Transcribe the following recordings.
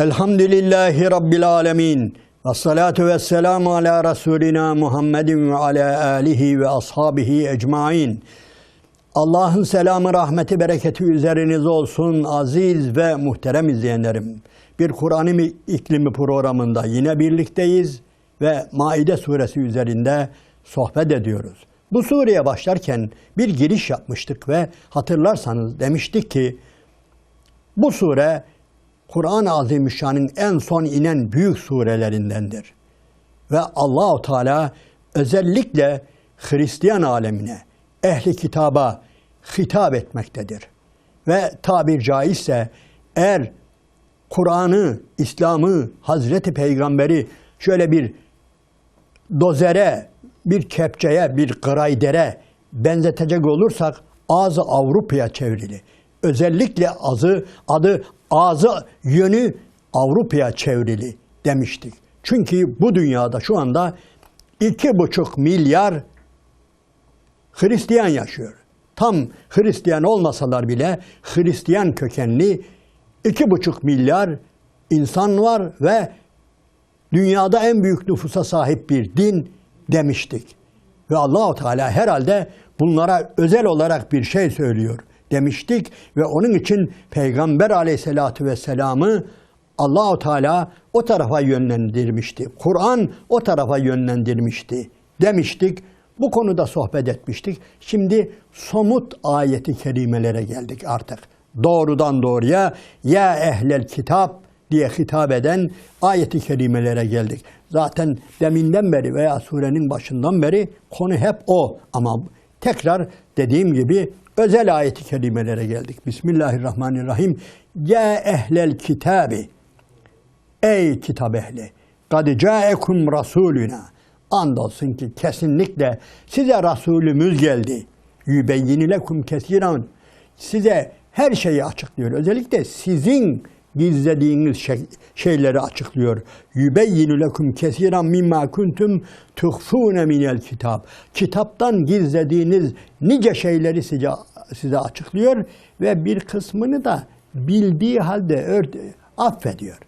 Elhamdülillahi Rabbil alemin. Ve salatu ve selamu ala Resulina Muhammedin ve ala alihi ve ashabihi ecmain. Allah'ın selamı, rahmeti, bereketi üzerinize olsun aziz ve muhterem izleyenlerim. Bir Kur'an-ı iklimi programında yine birlikteyiz ve Maide suresi üzerinde sohbet ediyoruz. Bu sureye başlarken bir giriş yapmıştık ve hatırlarsanız demiştik ki bu sure Kur'an-ı Azimüşşan'ın en son inen büyük surelerindendir. Ve Allahu Teala özellikle Hristiyan alemine, ehli kitaba hitap etmektedir. Ve tabir caizse eğer Kur'an'ı, İslam'ı, Hazreti Peygamber'i şöyle bir dozere, bir kepçeye, bir graydere benzetecek olursak ağzı Avrupa'ya çevrili. Özellikle azı, adı ağzı yönü Avrupa'ya çevrili demiştik. Çünkü bu dünyada şu anda iki buçuk milyar Hristiyan yaşıyor. Tam Hristiyan olmasalar bile Hristiyan kökenli iki buçuk milyar insan var ve dünyada en büyük nüfusa sahip bir din demiştik. Ve Allahu Teala herhalde bunlara özel olarak bir şey söylüyor demiştik ve onun için Peygamber Aleyhisselatü vesselam'ı Allahu Teala o tarafa yönlendirmişti. Kur'an o tarafa yönlendirmişti demiştik. Bu konuda sohbet etmiştik. Şimdi somut ayeti kerimelere geldik artık. Doğrudan doğruya ya ehlel kitap diye hitap eden ayeti kerimelere geldik. Zaten deminden beri veya surenin başından beri konu hep o. Ama tekrar dediğim gibi özel ayeti kerimelere geldik. Bismillahirrahmanirrahim. Ya ehlel kitabi. Ey kitap ehli. Kad caekum rasuluna. Andolsun ki kesinlikle size Resulümüz geldi. Yübeyyini lekum kesiran. Size her şeyi açıklıyor. Özellikle sizin gizlediğiniz şey, şeyleri açıklıyor. Yübeyyinu lekum kesiran mimma kuntum tuhfune minel kitap. Kitaptan gizlediğiniz nice şeyleri size, size açıklıyor ve bir kısmını da bildiği halde ört, affediyor.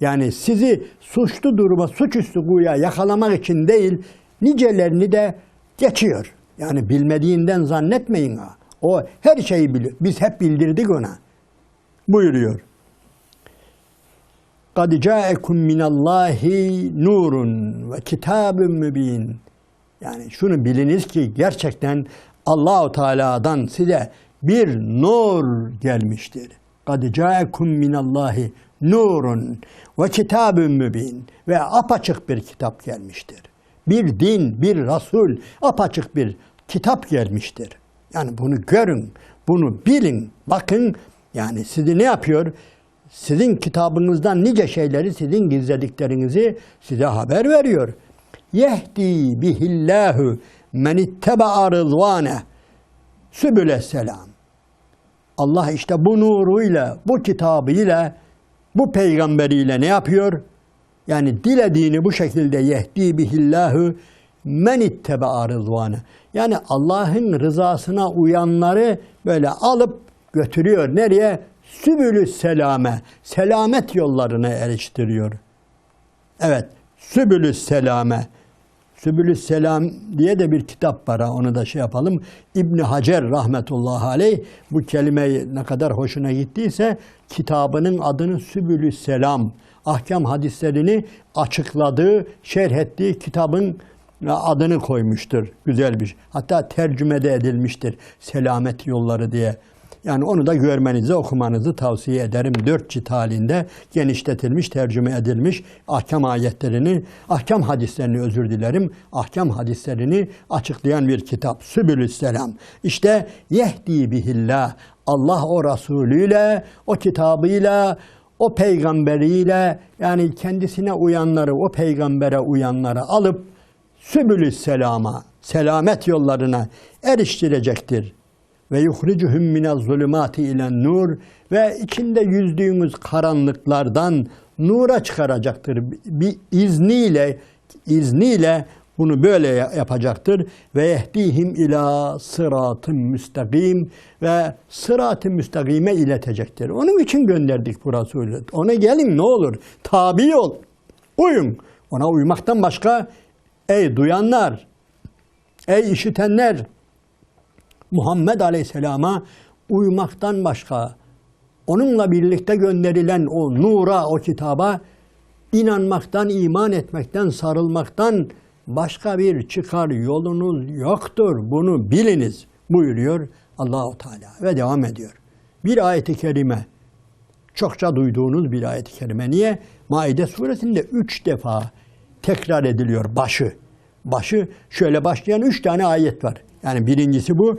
Yani sizi suçlu duruma, suçüstü kuyuya yakalamak için değil, nicelerini de geçiyor. Yani bilmediğinden zannetmeyin ha. O her şeyi biliyor. Biz hep bildirdik ona. Buyuruyor. قَدْ جَاءَكُمْ مِنَ اللّٰهِ نُورٌ وَكِتَابٌ mübin. Yani şunu biliniz ki gerçekten Allahu Teala'dan size bir nur gelmiştir. قَدْ جَاءَكُمْ مِنَ اللّٰهِ nurun ve kitabun mübin ve apaçık bir kitap gelmiştir. Bir din, bir Resul, apaçık bir kitap gelmiştir. Yani bunu görün, bunu bilin, bakın. Yani sizi ne yapıyor? Sizin kitabınızdan nice şeyleri, sizin gizlediklerinizi size haber veriyor. Yehdi bihillahu men itteba rızvane sübüle selam. Allah işte bu nuruyla, bu kitabıyla bu peygamberiyle ne yapıyor? Yani dilediğini bu şekilde yehdi bihillahu men itteba rızvanı. Yani Allah'ın rızasına uyanları böyle alıp götürüyor. Nereye? Sübülü selame. Selamet yollarına eriştiriyor. Evet. Sübülü selame. Sübülü Selam diye de bir kitap var. Onu da şey yapalım. İbn Hacer rahmetullahi aleyh bu kelime ne kadar hoşuna gittiyse kitabının adını Sübülü Selam ahkam hadislerini açıkladığı, şerh ettiği kitabın adını koymuştur. Güzel bir. Hatta tercümede edilmiştir. Selamet yolları diye. Yani onu da görmenizi, okumanızı tavsiye ederim. Dört cilt halinde genişletilmiş, tercüme edilmiş ahkam ayetlerini, ahkam hadislerini özür dilerim, ahkam hadislerini açıklayan bir kitap. Sübülüsselam. İşte yehdi bihillah. Allah o Resulüyle, o kitabıyla, o peygamberiyle yani kendisine uyanları, o peygambere uyanları alıp Sübülüsselama, selamet yollarına eriştirecektir ve yuhricuhum minez zulümati ile nur ve içinde yüzdüğümüz karanlıklardan nura çıkaracaktır. Bir izniyle izniyle bunu böyle ya- yapacaktır. Ve yehdihim ila sıratın müstakim ve sırat-ı müstakime iletecektir. Onun için gönderdik bu Resulü. Ona gelin ne olur. Tabi ol. Uyun. Ona uymaktan başka ey duyanlar, ey işitenler Muhammed Aleyhisselam'a uymaktan başka onunla birlikte gönderilen o nura, o kitaba inanmaktan, iman etmekten, sarılmaktan başka bir çıkar yolunuz yoktur. Bunu biliniz buyuruyor Allahu Teala ve devam ediyor. Bir ayeti kerime çokça duyduğunuz bir ayet-i kerime. Niye? Maide suresinde üç defa tekrar ediliyor başı. Başı şöyle başlayan üç tane ayet var. Yani birincisi bu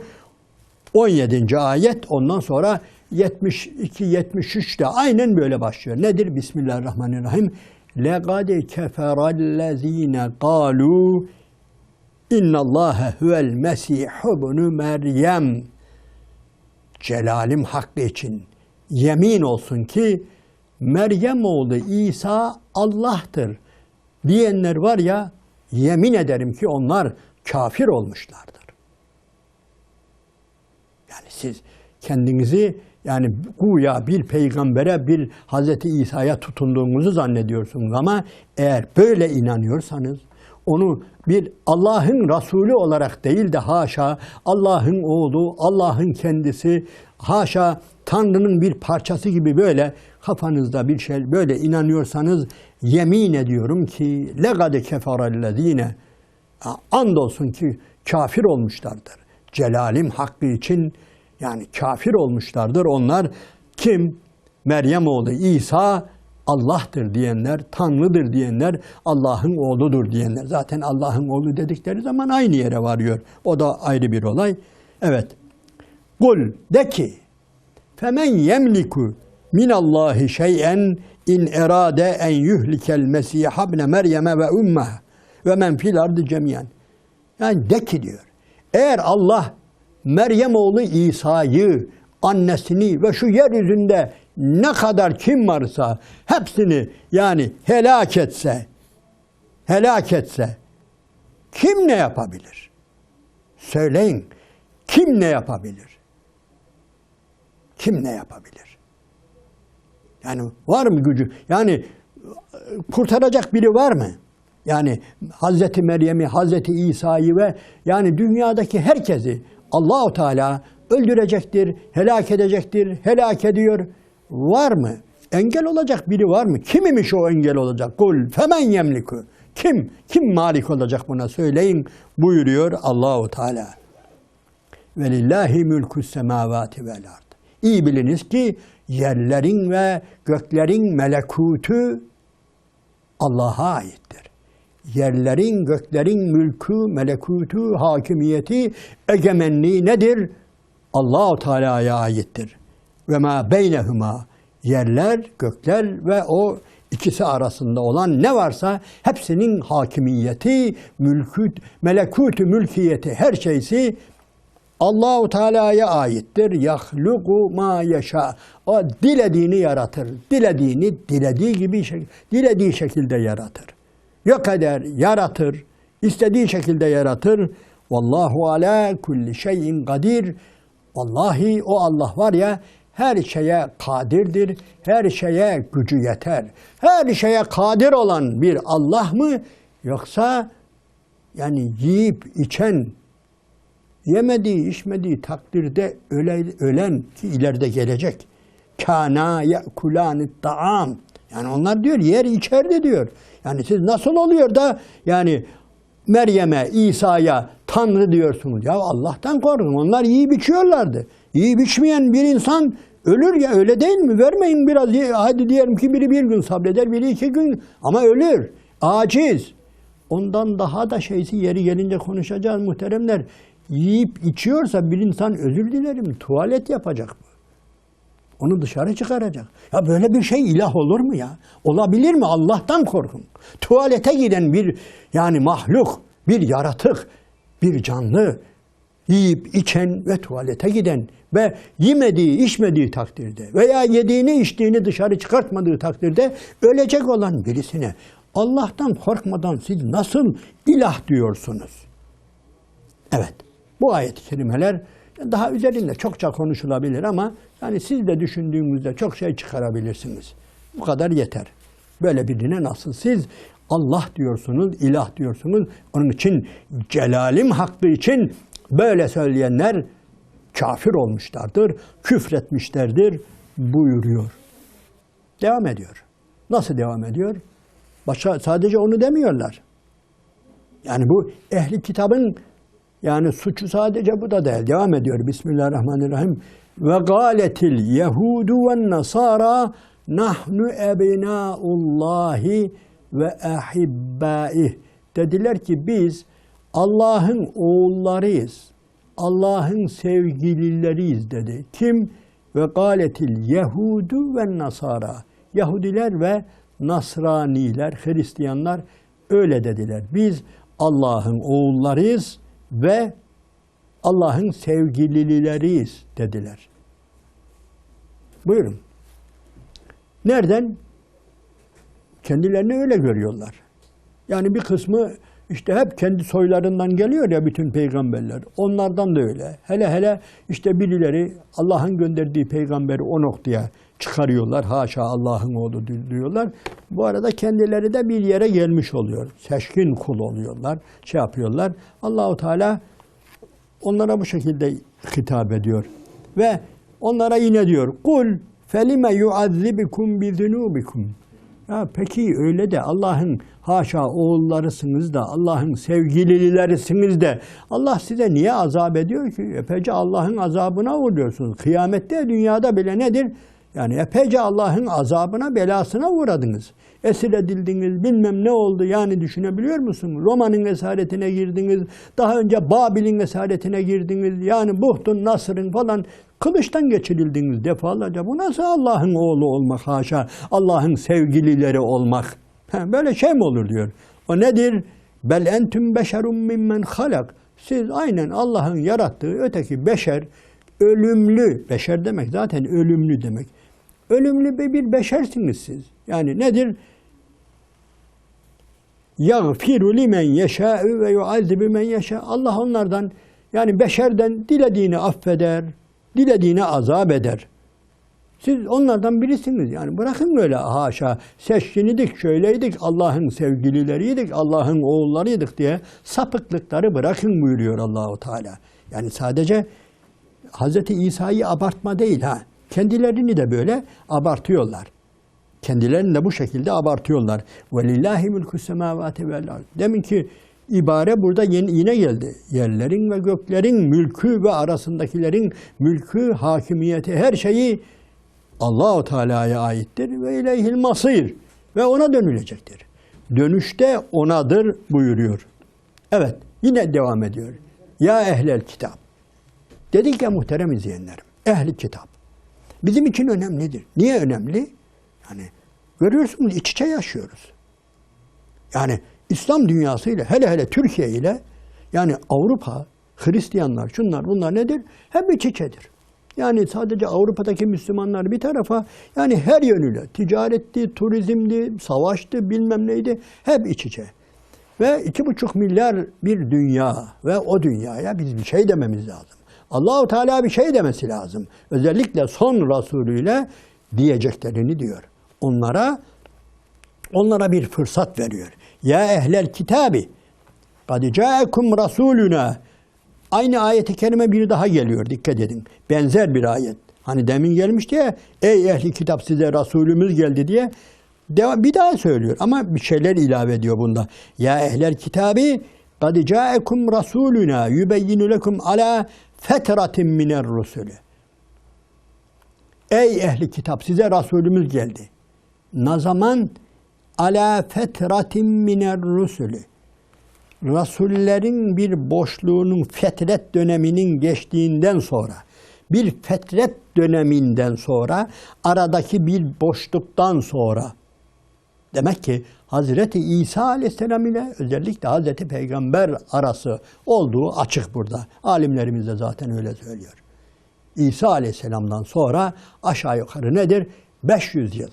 17. ayet ondan sonra 72 73 de aynen böyle başlıyor. Nedir? Bismillahirrahmanirrahim. لَقَدْ كَفَرَ الَّذ۪ينَ قَالُوا اِنَّ اللّٰهَ هُوَ الْمَسِيحُ بْنُ Meryem Celalim hakkı için yemin olsun ki Meryem oğlu İsa Allah'tır diyenler var ya yemin ederim ki onlar kafir olmuşlardır. Yani siz kendinizi yani güya bir peygambere bir Hazreti İsa'ya tutunduğunuzu zannediyorsunuz ama eğer böyle inanıyorsanız onu bir Allah'ın Resulü olarak değil de haşa Allah'ın oğlu, Allah'ın kendisi, haşa Tanrı'nın bir parçası gibi böyle kafanızda bir şey böyle inanıyorsanız yemin ediyorum ki legade keferellezine andolsun ki kafir olmuşlardır. Celalim hakkı için yani kafir olmuşlardır. Onlar kim? Meryem oğlu İsa Allah'tır diyenler, Tanrı'dır diyenler, Allah'ın oğludur diyenler. Zaten Allah'ın oğlu dedikleri zaman aynı yere varıyor. O da ayrı bir olay. Evet. Kul de ki femen yemliku minallahi şey'en in erade en yuhlikel mesih ibne meryeme ve ummeh ve men fil ardı cemiyen. Yani de ki diyor. Eğer Allah Meryem oğlu İsa'yı, annesini ve şu yeryüzünde ne kadar kim varsa hepsini yani helak etse, helak etse kim ne yapabilir? Söyleyin. Kim ne yapabilir? Kim ne yapabilir? Yani var mı gücü? Yani kurtaracak biri var mı? Yani Hazreti Meryem'i, Hazreti İsa'yı ve yani dünyadaki herkesi Allahu Teala öldürecektir, helak edecektir, helak ediyor. Var mı? Engel olacak biri var mı? Kim imiş o engel olacak? Kul femen yemliku. Kim? Kim malik olacak buna söyleyin buyuruyor Allahu Teala. Ve lillahi mülkü semavati vel ard. İyi biliniz ki yerlerin ve göklerin melekutu Allah'a aittir. Yerlerin, göklerin mülkü, melekutu, hakimiyeti, egemenliği nedir? Allahu Teala'ya aittir. Ve ma beynehuma yerler, gökler ve o ikisi arasında olan ne varsa hepsinin hakimiyeti, mülkü, melekutu, mülkiyeti her şeysi Allahu Teala'ya aittir. Yahluku ma yaşa. O dilediğini yaratır. Dilediğini dilediği gibi dilediği şekilde yaratır. Yok eder, yaratır. istediği şekilde yaratır. Vallahu ala kulli şeyin kadir. Vallahi o Allah var ya her şeye kadirdir. Her şeye gücü yeter. Her şeye kadir olan bir Allah mı yoksa yani yiyip içen Yemediği, içmediği takdirde öle, ölen ki ileride gelecek. Kana ye'kulanit ta'am. Yani onlar diyor yer içerdi diyor. Yani siz nasıl oluyor da yani Meryem'e, İsa'ya Tanrı diyorsunuz. Ya Allah'tan korkun. Onlar yiyip içiyorlardı. Yiyip içmeyen bir insan ölür ya öyle değil mi? Vermeyin biraz. Hadi diyelim ki biri bir gün sabreder, biri iki gün ama ölür. Aciz. Ondan daha da şeysi yeri gelince konuşacağız muhteremler yiyip içiyorsa bir insan özür dilerim tuvalet yapacak mı? Onu dışarı çıkaracak. Ya böyle bir şey ilah olur mu ya? Olabilir mi? Allah'tan korkun. Tuvalete giden bir yani mahluk, bir yaratık, bir canlı yiyip içen ve tuvalete giden ve yemediği, içmediği takdirde veya yediğini, içtiğini dışarı çıkartmadığı takdirde ölecek olan birisine Allah'tan korkmadan siz nasıl ilah diyorsunuz? Evet, bu ayet-i kerimeler daha üzerinde çokça konuşulabilir ama yani siz de düşündüğünüzde çok şey çıkarabilirsiniz. Bu kadar yeter. Böyle birine nasıl siz Allah diyorsunuz, ilah diyorsunuz. Onun için celalim hakkı için böyle söyleyenler kafir olmuşlardır, küfretmişlerdir buyuruyor. Devam ediyor. Nasıl devam ediyor? Başka sadece onu demiyorlar. Yani bu ehli kitabın yani suçu sadece bu da değil. Devam ediyor. Bismillahirrahmanirrahim. Ve galetil yehudu ve nasara nahnu ebnaullahi ve ahibbaih. Dediler ki biz Allah'ın oğullarıyız. Allah'ın sevgilileriyiz dedi. Kim? Ve galetil yehudu ve nasara. Yahudiler ve Nasraniler, Hristiyanlar öyle dediler. Biz Allah'ın oğullarıyız ve Allah'ın sevgilileriyiz dediler. Buyurun. Nereden? Kendilerini öyle görüyorlar. Yani bir kısmı işte hep kendi soylarından geliyor ya bütün peygamberler. Onlardan da öyle. Hele hele işte birileri Allah'ın gönderdiği peygamberi o noktaya çıkarıyorlar. Haşa Allah'ın oğlu diyorlar. Bu arada kendileri de bir yere gelmiş oluyor. Seçkin kul oluyorlar. Şey yapıyorlar. Allahu Teala onlara bu şekilde hitap ediyor. Ve onlara yine diyor. Kul felime yuazzibikum bi zunubikum. Ya peki öyle de Allah'ın haşa oğullarısınız da Allah'ın sevgililerisiniz de Allah size niye azap ediyor ki? Epeyce Allah'ın azabına uğruyorsunuz. Kıyamette dünyada bile nedir? Yani epeyce Allah'ın azabına, belasına uğradınız. Esir edildiniz, bilmem ne oldu yani düşünebiliyor musun? Roma'nın esaretine girdiniz, daha önce Babil'in esaretine girdiniz. Yani Buhtun, Nasır'ın falan kılıçtan geçirildiniz defalarca. Bu nasıl Allah'ın oğlu olmak haşa, Allah'ın sevgilileri olmak? Böyle şey mi olur diyor. O nedir? Bel entüm beşerum mimmen halak. Siz aynen Allah'ın yarattığı öteki beşer, ölümlü, beşer demek zaten ölümlü demek ölümlü bir beşersiniz siz. Yani nedir? Yağfiru limen yeşâ'ü ve yuazzibu men. Allah onlardan yani beşerden dilediğini affeder, dilediğini azap eder. Siz onlardan birisiniz. Yani bırakın böyle haşa seçkinidik, şöyleydik, Allah'ın sevgilileriydik, Allah'ın oğullarıydık diye sapıklıkları bırakın buyuruyor Allahu Teala. Yani sadece Hz. İsa'yı abartma değil ha. Kendilerini de böyle abartıyorlar. Kendilerini de bu şekilde abartıyorlar. وَلِلّٰهِ مُلْكُ السَّمَاوَاتِ وَالْاَرْضِ Demin ki ibare burada yine geldi. Yerlerin ve göklerin mülkü ve arasındakilerin mülkü, hakimiyeti, her şeyi Allahu Teala'ya aittir ve ileyhil masir ve ona dönülecektir. Dönüşte onadır buyuruyor. Evet, yine devam ediyor. Ya ehlel kitap. Dedik ya muhterem izleyenlerim, ehli kitap. Bizim için önemlidir. Niye önemli? Yani görüyorsunuz iç içe yaşıyoruz. Yani İslam dünyasıyla hele hele Türkiye ile yani Avrupa, Hristiyanlar, şunlar bunlar nedir? Hep iç içedir. Yani sadece Avrupa'daki Müslümanlar bir tarafa yani her yönüyle ticaretti, turizmdi, savaştı, bilmem neydi hep iç içe. Ve iki buçuk milyar bir dünya ve o dünyaya biz bir şey dememiz lazım. Allahu Teala bir şey demesi lazım. Özellikle son Resulüyle diyeceklerini diyor. Onlara onlara bir fırsat veriyor. Ya ehlel kitabi kad ca'ekum rasuluna Aynı ayeti kerime bir daha geliyor dikkat edin. Benzer bir ayet. Hani demin gelmişti ya ey ehli kitap size Resulümüz geldi diye devam, bir daha söylüyor ama bir şeyler ilave ediyor bunda. Ya ehlel kitabi kad ca'ekum rasuluna yubeyyinu lekum ala fetratin miner rusulü. Ey ehli kitap size Resulümüz geldi. Ne zaman? Ala fetratin miner rusulü. Rasullerin bir boşluğunun fetret döneminin geçtiğinden sonra bir fetret döneminden sonra aradaki bir boşluktan sonra demek ki Hazreti İsa Aleyhisselam ile özellikle Hazreti Peygamber arası olduğu açık burada. Alimlerimiz de zaten öyle söylüyor. İsa Aleyhisselam'dan sonra aşağı yukarı nedir? 500 yıl.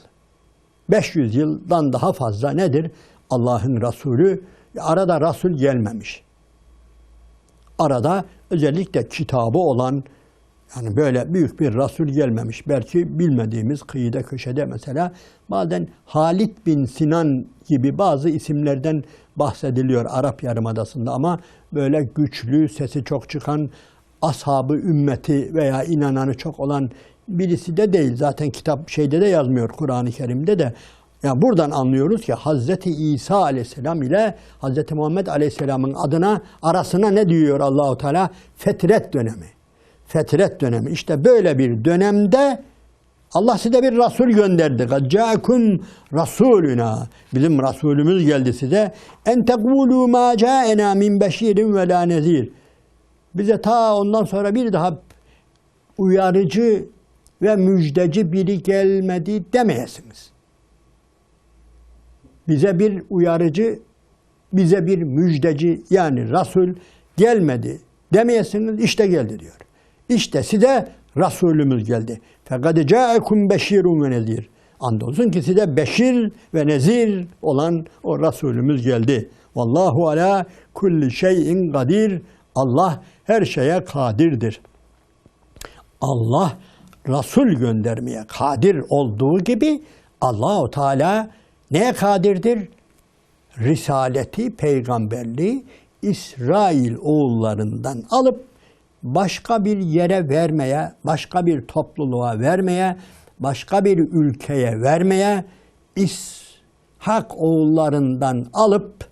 500 yıldan daha fazla nedir? Allah'ın Resulü. Arada Resul gelmemiş. Arada özellikle kitabı olan yani böyle büyük bir Resul gelmemiş. Belki bilmediğimiz kıyıda köşede mesela bazen Halit bin Sinan gibi bazı isimlerden bahsediliyor Arap Yarımadası'nda ama böyle güçlü, sesi çok çıkan, ashabı ümmeti veya inananı çok olan birisi de değil. Zaten kitap şeyde de yazmıyor Kur'an-ı Kerim'de de. Yani buradan anlıyoruz ki Hazreti İsa Aleyhisselam ile Hazreti Muhammed Aleyhisselam'ın adına arasına ne diyor Allahu Teala? Fetret dönemi fetret dönemi. İşte böyle bir dönemde Allah size bir Resul gönderdi. Gaccakum Rasulüna. Bizim Resulümüz geldi size. En tekvulu ma caena min beşirin ve la nezir. Bize ta ondan sonra bir daha uyarıcı ve müjdeci biri gelmedi demeyesiniz. Bize bir uyarıcı, bize bir müjdeci yani Resul gelmedi demeyesiniz işte geldi diyor. İşte size Resulümüz geldi. Ca'ekum beşirun ve nezir. Andolsun ki size beşir ve nezir olan o Resulümüz geldi. Vallahu ala kulli şeyin kadir. Allah her şeye kadirdir. Allah Resul göndermeye kadir olduğu gibi Allahu Teala neye kadirdir? Risaleti, peygamberliği İsrail oğullarından alıp başka bir yere vermeye, başka bir topluluğa vermeye, başka bir ülkeye vermeye, İshak oğullarından alıp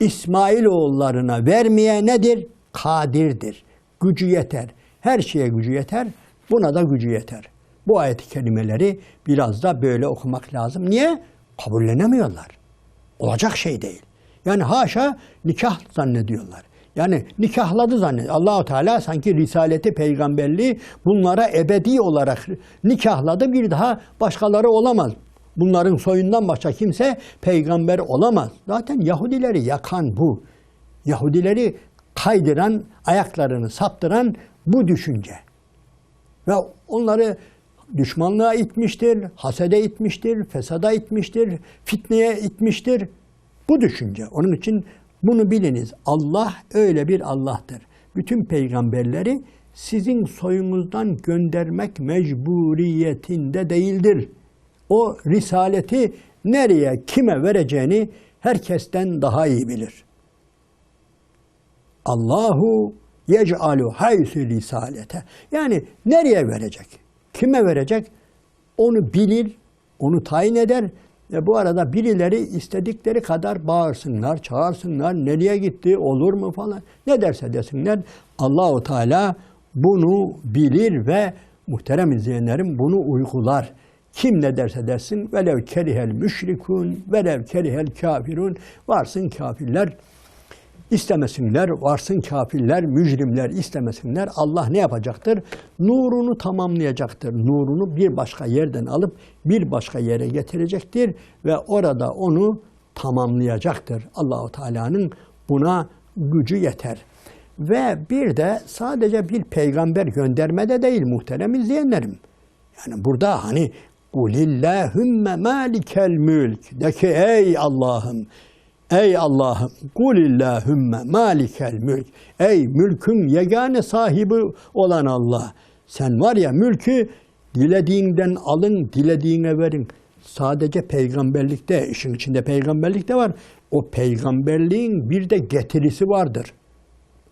İsmail oğullarına vermeye nedir? Kadirdir. Gücü yeter. Her şeye gücü yeter. Buna da gücü yeter. Bu ayet-i kerimeleri biraz da böyle okumak lazım. Niye? Kabullenemiyorlar. Olacak şey değil. Yani haşa nikah zannediyorlar. Yani nikahladı zannediyor. Allahu Teala sanki risaleti, peygamberliği bunlara ebedi olarak nikahladı. Bir daha başkaları olamaz. Bunların soyundan başka kimse peygamber olamaz. Zaten Yahudileri yakan bu. Yahudileri kaydıran, ayaklarını saptıran bu düşünce. Ve onları düşmanlığa itmiştir, hasede itmiştir, fesada itmiştir, fitneye itmiştir. Bu düşünce. Onun için bunu biliniz. Allah öyle bir Allah'tır. Bütün peygamberleri sizin soyunuzdan göndermek mecburiyetinde değildir. O risaleti nereye, kime vereceğini herkesten daha iyi bilir. Allahu yec'alu haysu risalete. Yani nereye verecek? Kime verecek? Onu bilir, onu tayin eder. Ve bu arada birileri istedikleri kadar bağırsınlar, çağırsınlar. Nereye gitti, olur mu falan. Ne derse desinler. Allahu Teala bunu bilir ve muhterem izleyenlerim bunu uygular. Kim ne derse dersin velev kerihel müşrikun velev kerihel kafirun varsın kafirler istemesinler, varsın kafirler, mücrimler istemesinler. Allah ne yapacaktır? Nurunu tamamlayacaktır. Nurunu bir başka yerden alıp bir başka yere getirecektir ve orada onu tamamlayacaktır. Allahu Teala'nın buna gücü yeter. Ve bir de sadece bir peygamber göndermede değil muhterem izleyenlerim. Yani burada hani Kulillahümme malikel mülk. De ki ey Allah'ım Ey Allah'ım kulillahümme malikel mülk. Ey mülkün yegane sahibi olan Allah. Sen var ya mülkü dilediğinden alın, dilediğine verin. Sadece peygamberlikte, işin içinde peygamberlik de var. O peygamberliğin bir de getirisi vardır.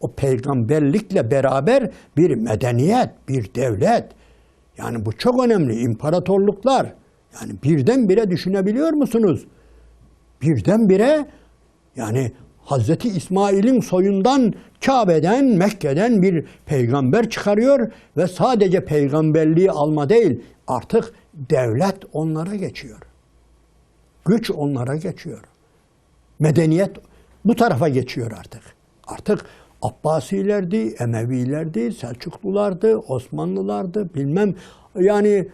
O peygamberlikle beraber bir medeniyet, bir devlet. Yani bu çok önemli. İmparatorluklar. Yani birdenbire düşünebiliyor musunuz? Birdenbire yani Hazreti İsmail'in soyundan Kabe'den, Mekke'den bir peygamber çıkarıyor ve sadece peygamberliği alma değil, artık devlet onlara geçiyor. Güç onlara geçiyor. Medeniyet bu tarafa geçiyor artık. Artık Abbasilerdi, Emevilerdi, Selçuklulardı, Osmanlılardı, bilmem yani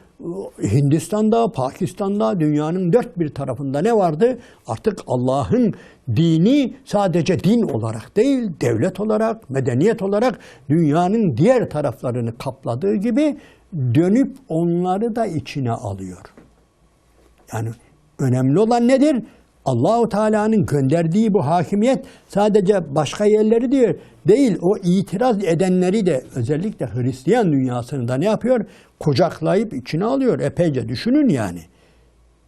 Hindistan'da, Pakistan'da, dünyanın dört bir tarafında ne vardı? Artık Allah'ın dini sadece din olarak değil, devlet olarak, medeniyet olarak dünyanın diğer taraflarını kapladığı gibi dönüp onları da içine alıyor. Yani önemli olan nedir? Allahu Teala'nın gönderdiği bu hakimiyet sadece başka yerleri diyor değil. O itiraz edenleri de özellikle Hristiyan dünyasında ne yapıyor? Kucaklayıp içine alıyor. Epeyce düşünün yani.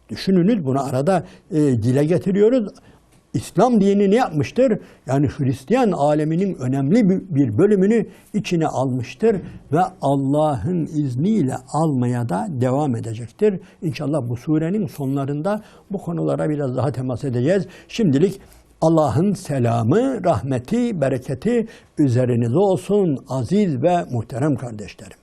Düşününüz bunu arada e, dile getiriyoruz. İslam dini ne yapmıştır? Yani Hristiyan aleminin önemli bir- bölümünü içine almıştır ve Allah'ın izniyle almaya da devam edecektir. İnşallah bu surenin sonlarında bu konulara biraz daha temas edeceğiz. Şimdilik Allah'ın selamı, rahmeti, bereketi üzerinize olsun aziz ve muhterem kardeşlerim.